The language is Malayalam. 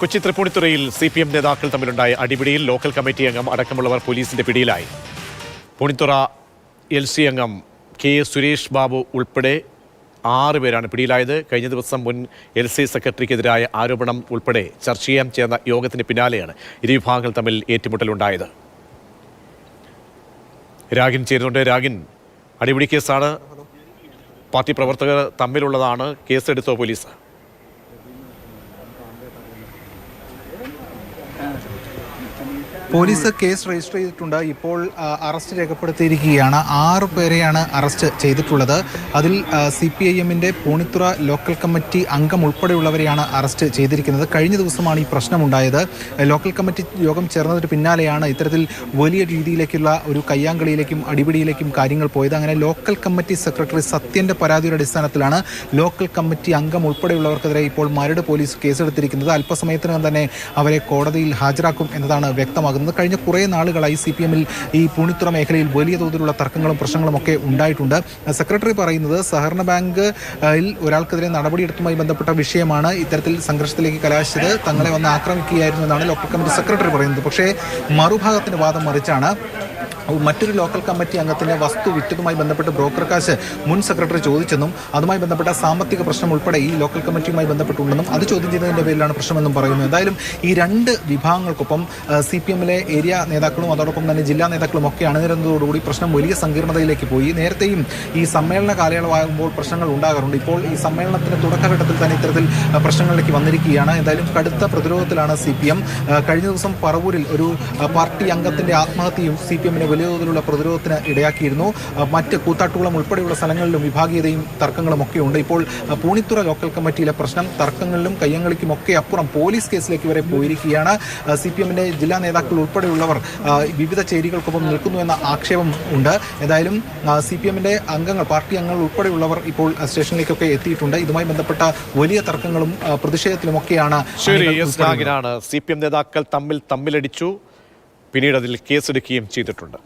കൊച്ചി തൃപ്പൂണിത്തുറയിൽ സി പി എം നേതാക്കൾ തമ്മിലുണ്ടായ അടിപിടിയിൽ ലോക്കൽ കമ്മിറ്റി അംഗം അടക്കമുള്ളവർ പോലീസിന്റെ പിടിയിലായി. പൂണിത്തുറ എൽ സി അംഗം കെ സുരേഷ് ബാബു ഉൾപ്പെടെ ആറ് പേരാണ് പിടിയിലായത്. കഴിഞ്ഞ ദിവസം മുൻ എൽ സി സെക്രട്ടറിക്കെതിരായ ആരോപണം ഉൾപ്പെടെ ചർച്ച ചെയ്യാൻ ചേർന്ന യോഗത്തിന് പിന്നാലെയാണ് ഇരു വിഭാഗങ്ങൾ തമ്മിൽ ഏറ്റുമുട്ടലുണ്ടായത്. രാഗിൻ ചേരുന്നുണ്ട്. രാഗിൻ അടിപിടി കേസാണ്. പാർട്ടി പ്രവർത്തകർ തമ്മിലുള്ളതാണ്. കേസെടുത്തോ police? Thank you. Police case register ചെയ്തിട്ടുണ്ട്. ഇപ്പോൾ അറസ്റ്റ് രേഖപ്പെടുത്തിയിരിക്കുകയാണ്. ആറ് പേരെയാണ് അറസ്റ്റ് ചെയ്തിട്ടുള്ളത്. അതിൽ സി പി ഐ എമ്മിന്റെ പൂണിത്തുറ ലോക്കൽ കമ്മിറ്റി അംഗം ഉൾപ്പെടെയുള്ളവരെയാണ് അറസ്റ്റ് ചെയ്തിരിക്കുന്നത്. കഴിഞ്ഞ ദിവസമാണ് ഈ പ്രശ്നമുണ്ടായത്. ലോക്കൽ കമ്മിറ്റി യോഗം ചേർന്നതിന് പിന്നാലെയാണ് ഇത്തരത്തിൽ വലിയ രീതിയിലേക്കുള്ള ഒരു കയ്യാങ്കളിയിലേക്കും അടിപിടിയിലേക്കും കാര്യങ്ങൾ പോയത്. അങ്ങനെ ലോക്കൽ കമ്മിറ്റി സെക്രട്ടറി സത്യന്റെ പരാതിയുടെ അടിസ്ഥാനത്തിലാണ് ലോക്കൽ കമ്മിറ്റി അംഗം ഉൾപ്പെടെയുള്ളവർക്കെതിരെ ഇപ്പോൾ മരട് പോലീസ് കേസെടുത്തിരിക്കുന്നത്. അല്പസമയത്തിനകം തന്നെ അവരെ കോടതിയിൽ ഹാജരാക്കും എന്നതാണ് വ്യക്തമാകുന്നത്. കഴിഞ്ഞ കുറേ നാളുകളായി സി പി എമ്മിൽ ഈ പൂണിത്തുറ മേഖലയിൽ വലിയ തോതിലുള്ള തർക്കങ്ങളും പ്രശ്നങ്ങളും ഒക്കെ ഉണ്ടായിട്ടുണ്ട്. സെക്രട്ടറി പറയുന്നത് സഹകരണ ബാങ്കിൽ ഒരാൾക്കെതിരെ നടപടിയെടുത്തുമായി ബന്ധപ്പെട്ട വിഷയമാണ് ഇത്തരത്തിൽ സംഘർഷത്തിലേക്ക് കലാശിച്ചത്. തങ്ങളെ വന്ന് ആക്രമിക്കുകയായിരുന്നു എന്നാണ് ലോക്കൽ കമ്മിറ്റി സെക്രട്ടറി പറയുന്നത്. പക്ഷേ മറുഭാഗത്തിന്റെ വാദം മറിച്ചാണ് മറ്റൊരു ലോക്കൽ കമ്മിറ്റി അംഗത്തിന്റെ വസ്തു വിറ്റതുമായി ബന്ധപ്പെട്ട് ബ്രോക്കർ കാശ് മുൻ സെക്രട്ടറി ചോദിച്ചെന്നും അതുമായി ബന്ധപ്പെട്ട സാമ്പത്തിക പ്രശ്നം ഉൾപ്പെടെ ഈ ലോക്കൽ കമ്മിറ്റിയുമായി ബന്ധപ്പെട്ടുണ്ടെന്നും അത് ചോദ്യം ചെയ്തതിന്റെ പേരിലാണ് പ്രശ്നമെന്നും പറയുന്നു. എന്തായാലും ഈ രണ്ട് വിഭാഗങ്ങൾക്കൊപ്പം സി പി എമ്മിലെ ഏരിയ നേതാക്കളും അതോടൊപ്പം തന്നെ ജില്ലാ നേതാക്കളും ഒക്കെ അണിനിരുന്നതോടുകൂടി പ്രശ്നം വലിയ സങ്കീർണതയിലേക്ക് പോയി. നേരത്തെയും ഈ സമ്മേളന കാലയളവാകുമ്പോൾ പ്രശ്നങ്ങൾ ഉണ്ടാകാറുണ്ട്. ഇപ്പോൾ ഈ സമ്മേളനത്തിന്റെ തുടക്കഘട്ടത്തിൽ തന്നെ ഇത്തരത്തിൽ പ്രശ്നങ്ങളിലേക്ക് വന്നിരിക്കുകയാണ്. എന്തായാലും കടുത്ത പ്രതിരോധത്തിലാണ് സി കഴിഞ്ഞ ദിവസം പറവൂരിൽ ഒരു പാർട്ടി അംഗത്തിന്റെ ആത്മഹത്യയും സി പി എമ്മിന് വലിയ തോതിലുള്ള പ്രതിരോധത്തിന് ഇടയാക്കിയിരുന്നു. മറ്റ് കൂത്താട്ടുകുളം ഉൾപ്പെടെയുള്ള സ്ഥലങ്ങളിലും വിഭാഗീയതയും തർക്കങ്ങളും ഒക്കെ ഉണ്ട്. ഇപ്പോൾ പൂണിത്തുറ ലോക്കൽ കമ്മിറ്റിയിലെ പ്രശ്നം തർക്കങ്ങളിലും കയ്യങ്ങളിക്കും ഒക്കെ അപ്പുറം പോലീസ് കേസിലേക്ക് വരെ പോയിരിക്കുകയാണ്. സിപിഎമ്മിന്റെ പി ജില്ലാ നേതാക്കൾ ഉൾപ്പെടെയുള്ളവർ വിവിധ ചേരികൾക്കൊപ്പം നിൽക്കുന്നു എന്ന ആക്ഷേപം ഉണ്ട്. ഏതായാലും സിപിഎമ്മിന്റെ പി അംഗങ്ങൾ പാർട്ടി അംഗങ്ങൾ ഉൾപ്പെടെയുള്ളവർ ഇപ്പോൾ സ്റ്റേഷനിലേക്കൊക്കെ എത്തിയിട്ടുണ്ട്. ഇതുമായി ബന്ധപ്പെട്ട വലിയ തർക്കങ്ങളും പ്രതിഷേധത്തിലുമൊക്കെയാണ് സി പി എം നേതാക്കൾ തമ്മിൽ തമ്മിലടിച്ചു. പിന്നീട് അതിൽ കേസെടുക്കുകയും ചെയ്തിട്ടുണ്ട്.